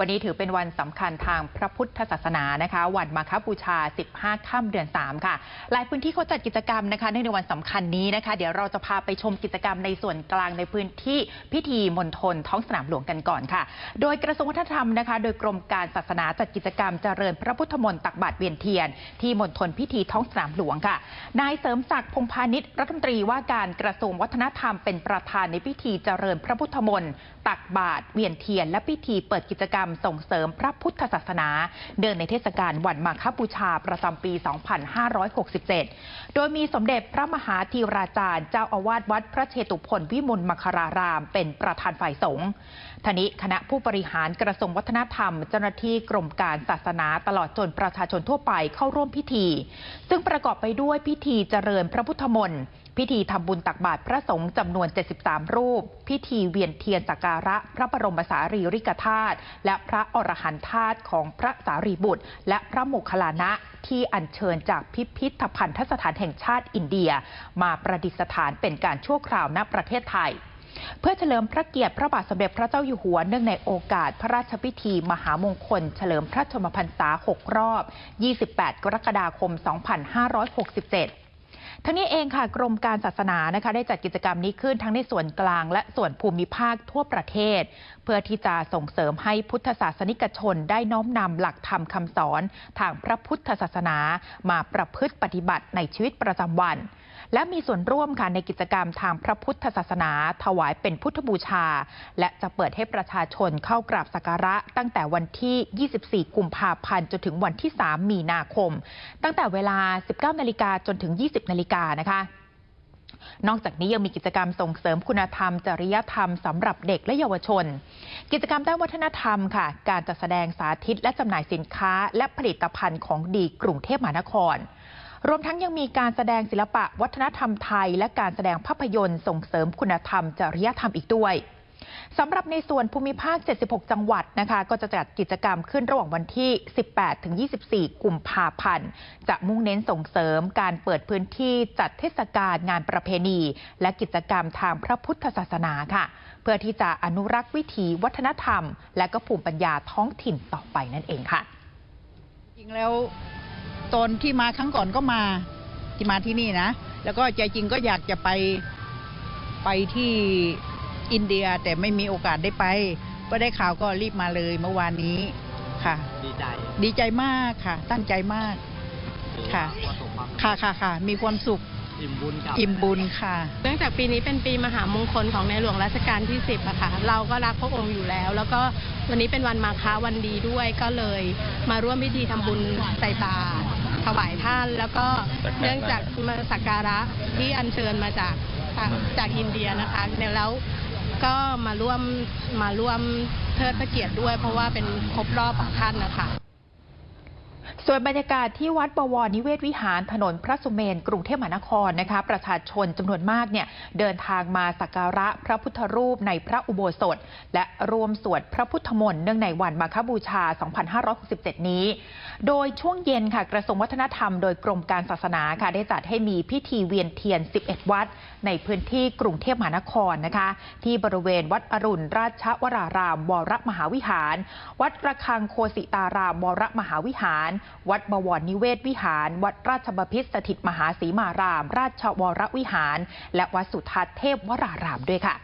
วันนี้ถือเป็นวันสำคัญทางพระพุทธศาสนานะคะ วันมาคบูชา 15 ค่ำเดือน 3 ค่ะ หลายพื้นที่เขาจัดกิจกรรมนะคะเนื่องในวันสำคัญนี้นะคะ เดี๋ยวเราจะพาไปชมกิจกรรมในส่วนกลางในพื้นที่พิธีมณฑลท้องสนามหลวงกันก่อนค่ะ โดยกระทรวงวัฒนธรรมนะคะ โดยกรมการศาสนาจัดกิจกรรมเจริญพระพุทธมนต์ตักบาตรเวียนเทียน ที่มณฑลพิธีท้องสนามหลวงค่ะนายเสริมศักดิ์พงพาณิชย์รัฐมนตรีว่าการกระทรวงวัฒนธรรมเป็นประธานในพิธีเจริญพระพุทธมนต์ตักบาตรเวียนเทียน และพิธีเปิดกิจกรรมส่งเสริมพระพุทธศาสนา เดินในเทศกาลวันมาคบูชาประจำปี 2567 โดยมีสมเด็จพระมหาธีราจารย์ เจ้าอาวาสวัดพระเชตุพนวิมลมัคาราราม เป็นประธานฝ่ายสงฆ์ทนี้คณะผู้บริหารกระทรวงวัฒนธรรม เจ้าหน้าที่กรมการศาสนาตลอดจนประชาชนทั่วไปเข้าร่วมพิธี ซึ่งประกอบไปด้วยพิธีเจริญพระพุทธมนต์พิธีทำบุญตักบาตรพระสงฆ์จำนวน 73 รูป พิธีเวียนเทียนสักการะ พระบรมสารีริกธาตุและพระอรหันธาตุของพระสารีบุตร และพระโมคคัลลานะที่อัญเชิญจากพิพิธภัณฑสถานแห่งชาติอินเดีย มาประดิษฐานเป็นการชั่วคราวณประเทศไทยเพื่อเฉลิมพระเกียรติพระบาทสมเด็จพระเจ้าอยู่หัว เนื่องในโอกาสพระราชพิธี มหามงคล เฉลิมพระชนมพรรษา 6 รอบ 28 กรกฎาคม 2567 ทั้งนี้เองค่ะกรมการศาสนานะคะได้จัดกิจกรรมนี้ขึ้นทั้งในส่วนกลาง และส่วนภูมิภาคทั่วประเทศ เพื่อที่จะส่งเสริมให้พุทธศาสนิกชนได้น้อมนำหลักธรรมคำสอน ทางพระพุทธศาสนา มาประพฤติปฏิบัติในชีวิตประจำวัน และมีส่วนร่วมค่ะในกิจกรรมทางพระพุทธศาสนา ถวายเป็นพุทธบูชา และจะเปิดให้ประชาชนเข้ากราบสักการะ ตั้งแต่วันที่ 24 กุมภาพันธ์จนถึงวันที่ 3 มีนาคม ตั้งแต่เวลา 19นาฬิกาจนถึง 20นาฬิกานะคะ นอกจากนี้ยังมีกิจกรรมส่งเสริมคุณธรรม จริยธรรมสำหรับเด็กและเยาวชน กิจกรรมด้านวัฒนธรรมค่ะ การจัดแสดงสาธิต และจำหน่ายสินค้า และผลิตภัณฑ์ของดีกรุงเทพมหานครรวมทั้งยังมีการแสดงศิลปะวัฒนธรรมไทย และการแสดงภาพยนตร์ส่งเสริมคุณธรรม จริยธรรมอีกด้วย สำหรับในส่วนภูมิภาค 76 จังหวัดนะคะ ก็จะจัดกิจกรรมขึ้นระหว่างวันที่ 18 ถึง 24 กุมภาพันธ์ จะมุ่งเน้นส่งเสริมการเปิดพื้นที่จัดเทศกาลงานประเพณี และกิจกรรมทางพระพุทธศาสนาค่ะ เพื่อที่จะอนุรักษ์วิถีวัฒนธรรม และก็ภูมิปัญญาท้องถิ่นต่อไปนั่นเองค่ะ จริงแล้วตอนที่มาครั้งก่อนก็มาที่มาที่นี่นะ แล้วก็ใจจริงก็อยากจะไปไปที่ อินเดียแต่ไม่มีโอกาสได้ไป ก็ได้ข่าวก็รีบมาเลยเมื่อวานนี้ค่ะ ดีใจดีใจมากค่ะ ตั้งใจมาก ค่ะ ประสบความค่ะค่ะค่ะมีความสุขอิ่มบุญกับอิ่มบุญค่ะ เนื่องจากปีนี้เป็นปีมหามงคลของในหลวงรัชกาลที่ 10อะค่ะ เราก็รักพระองค์อยู่แล้ว แล้วก็วันนี้เป็นวันมาฆวันดีด้วยก็เลยมาร่วมพิธีทำบุญใส่บาตรถวายท่าน แล้วก็เนื่องจากมาสักการะที่อัญเชิญมาจากจากอินเดียนะคะเนี่ยแล้ว ก็มาร่วมมาร่วมเทิดพระเกียรติด้วยเพราะว่าเป็นครบรอบของท่านนะคะ ส่วนบรรยากาศที่วัดบวรนิเวศวิหารถนนพระสุเมนกรุงเทพมหานครนะคะ ประชาชนจำนวนมากเนี่ยเดินทางมาสักการะพระพุทธรูปในพระอุโบสถ และรวมสวดพระพุทธมนต์เนื่องในวันมาฆบูชา 2567 นี้ โดยช่วงเย็นค่ะกระทรวงวัฒนธรรมโดยกรมการศาสนาค่ะได้จัดให้มีพิธีเวียนเทียน 11 วัด ในพื้นที่กรุงเทพมหานครนะคะ ที่บริเวณวัดอรุณราชวรารามวรมหาวิหาร วัดระฆังโคสิตารามวรมหาวิหารวัดบวรนิเวศวิหาร วัดราชบพิษสถิตมหาสีมาราม ราชวรวิหาร และวัดสุทัศน์เทพวรารามด้วยค่ะ